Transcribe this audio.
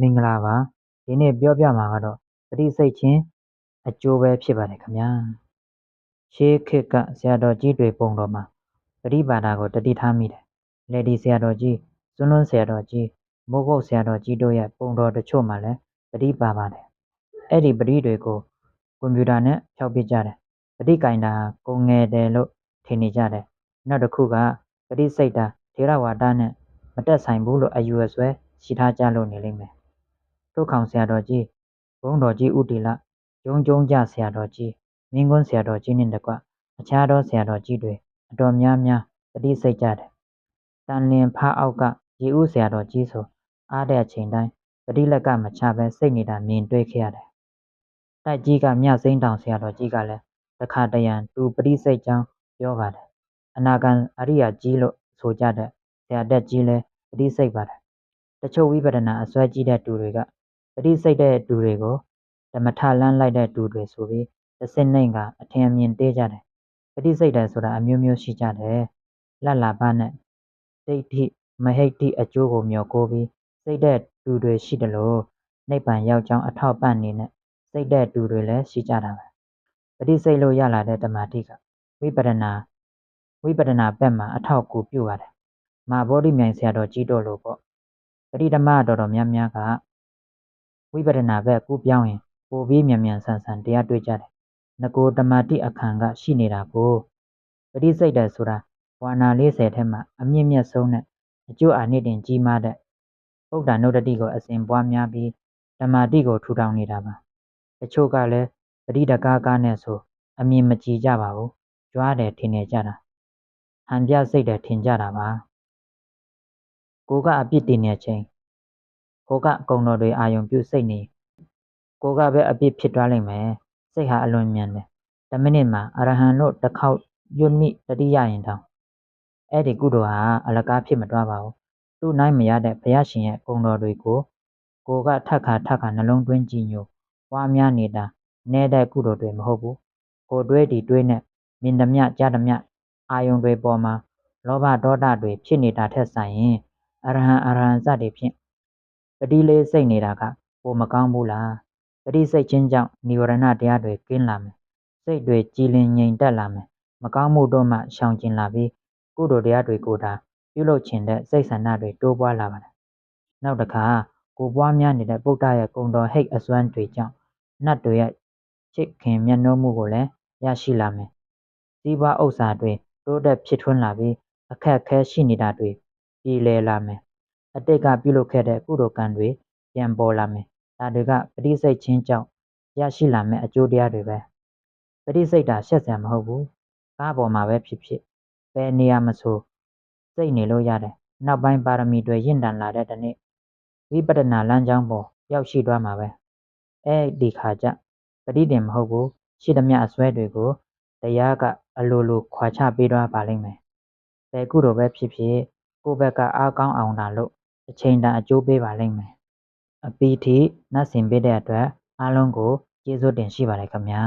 မင်္ဂလာပါဒီနေ့ပြောပြမှာကတော့ပဋိစိတ်ချင်းအကျိုးပဲဖြစ်ပါတယ်ခင်ဗျာရှေးခေတ်ကဆရာတော်ကြီးတွေပုံတော်မှာပဋိပါဒာကိုတတိထားမိတယ်လေဒီဆရာတော်ကြီးစွန်းလွန်းဆရာတော်ကြီးမိုးကုတ်ဆရာတော်ကြီးတို့ရဲ့ပုံတော်တချို့မှာလည်းပဋိပါပါတယ်အဲ့ဒီပဋိတွေကိုကွန်ပျူတာနဲ့ဖျောက်ပစ်ကြတယ်ပဋိကင်တာကိုငယ်တယ်လို့ထင်နေကြတယ်နောက်တစ်ခုကပဋိစိတ်တာထေရဝါဒနဲ့မတက်ဆိုင်ဘူးလို့အယူအဆွဲရှိထားကြလို့နေလိမ့်မယ် တို့ခေါင်ဆရာတော်ကြီးဘုန်းတော်ကြီးဥတီလကျုံကျုံကြဆရာတော်ကြီးမင်းကွန်းဆရာတော်ကြီးနှင့်တကွအခြားသောဆရာတော်ကြီးတွေအတော်များများပဋိစိတ်ကြတယ်တန်လင်ဖားအောက်ကရေဦးဆရာတော်ကြီးဆိုအားတဲ့အချိန်တိုင်းပဋိလက်ကမချပဲစိတ်နေတာမြင်တွေ့ခဲ့ရတယ်တိုက်ကြီးကမြစိမ့်တောင်ဆရာတော်ကြီးကလည်းတခါတရံသူပဋိစိတ်ကြောင်းပြောပါတယ်အနာဂံအရိယာကြီးလို့ဆိုကြတဲ့ဆရာတက်ကြီးလည်းပဋိစိတ်ပါတယ်တချို့ဝိပဿနာအစွဲကြီးတဲ့သူတွေက ပဋိစိတ်တဲ့သူတွေကိုဓမ္မထလန်းလိုက်တဲ့သူတွေဆိုပြီးတစ်စစ်နှိမ်ကအထင်အမြင်သေးကြတယ်ပဋိစိတ်တယ်ဆိုတာအမျိုးမျိုးရှိကြတယ်လတ်လာပနဲ့ဒိဋ္ဌိမဟိတ်တိအကျိုးကိုမျှော်ကိုပြီးစိတ်တဲ့သူတွေရှိတယ်လို့နိဗ္ဗာန်ရောက်ကြောင်းအထောက်ပံ့နေနဲ့စိတ်တဲ့သူတွေလည်းရှိကြတာပဲပဋိစိတ်လို့ရလာတဲ့တမာတိကဝိပဿနာဝိပဿနာဘက်မှာအထောက်အကူပြုရတယ်မဟာဗောဓိမြိုင်ဆရာတော်ကြီးတို့လို့ပေါ့ပရိဓမ္မတော်တော်များများက ဝိပဿနာဘက်ကူးပြောင်းရင်ပိုပြီးမြန်မြန်ဆန်ဆန်တရားတွေ့ကြတယ်။ငကိုတမာတိအခါကရှိနေတာကိုပရိစိတ်တယ်ဆိုတာဝါနာ40ထဲမှာအမြင့်မြတ်ဆုံးနဲ့အကျိုးအာနိသင်ကြီးမားတဲ့ဗုဒ္ဓနုဒတိကိုအစဉ်ပွားများပြီးဓမ္မတိကိုထူထောင်နေတာပါ။တချို့ကလည်းပရိဒကားကားနဲ့ဆိုအမြင်မကြည်ကြပါဘူး။ကြွားတယ်ထင်နေကြတာ။ဟန်ပြစိတ်တယ်ထင်ကြတာပါ။ကိုကအပြစ်တင်နေချိန် ကိုကအကုံတော်တွေအာယုံပြုစိတ်နေကိုကပဲအပြစ်ဖြစ်သွားလိမ့်မယ်စိတ်ဟာအလွန်မြန်တယ်တမိနစ်မှာအရဟံတို့တစ်ခေါက်ယွတ်မိတတိယရင်တောင်အဲ့ဒီကုသိုလ်ဟာအလကားဖြစ်မသွားပါဘူးသူ့နိုင်မရတဲ့ဘုရားရှင်ရဲ့ကုံတော်တွေကိုကိုကထက်ခါထက်ခါနှလုံးသွင်းကြည်ညိုဝါများနေတာနဲတဲ့ကုသိုလ်တွေမဟုတ်ဘူးကိုတွဲတီတွဲနဲ့မြင်သမျှကြားသမျှအာယုံတွေပေါ်မှာလောဘဒေါသတွေဖြစ်နေတာထက်ဆိုင်ရင်အရဟံအရဟံစသည်ဖြင့် ပတိလေးစိတ်နေတာကပိုမကောင်းဘူးလားပတိစိတ်ချင်းကြောင့်និဝရဏတရားတွေကင်းလာမယ်စိတ်တွေကြည်လင်ငြိမ်သက်လာမယ်မကောင်းမှုတို့မှရှောင်ကျင်လာပြီးကုသိုလ်တရားတွေကိုသာပြုလုပ်ခြင်းတဲ့စိတ်ဆန္ဒတွေတိုးပွားလာပါတယ်နောက်တစ်ခါကိုပွားများနေတဲ့ဗုဒ္ဓရဲ့ကုံတော်ဟိတ်အစွမ်းတွေကြောင့်နတ်တွေရဲ့ချစ်ခင်မျက်နှာမှုကိုလည်းရရှိလာမယ်စီးပွားဥစ္စာတွေတိုးတက်ဖြစ်ထွန်းလာပြီးအခက်ခဲရှိနေတာတွေပြည်လည်လာမယ် အတိတ်ကပြုလုပ်ခဲ့တဲ့ကုသိုလ်ကံတွေပြန်ပေါ်လာမယ်ဒါတွေကပဋိစိတ်ချင်းကြောင့်ရရှိလာမယ့်အကျိုးတရားတွေပဲပဋိစိတ်တာရှက်စရာမဟုတ်ဘူးကားပေါ်မှာပဲဖြစ်ဖြစ်ဘယ်နေရာမဆိုစိတ်နေလို့ရတယ်နောက်ပိုင်းပါရမီတွေရင့်တန်လာတဲ့တနေ့ဝိပဿနာလမ်းကြောင်းပေါ်ရောက်ရှိသွားမှာပဲအဲဒီခါကျပဋိတင်မဟုတ်ဘူးရှိသမျှအစွဲတွေကိုတရားကအလိုလိုခွာချပေးသွားပါလိမ့်မယ်ဘယ်ကုသိုလ်ပဲဖြစ်ဖြစ်ကိုယ့်ဘက်ကအားကောင်းအောင်တာလို့ အချိန်တန်အကျိုးပေးပါလိမ့်မယ်အပီထိနတ်စင်ပေးတဲ့အတွက်အားလုံးကိုကျေးဇူးတင်ရှိပါတယ်ခင်ဗျာ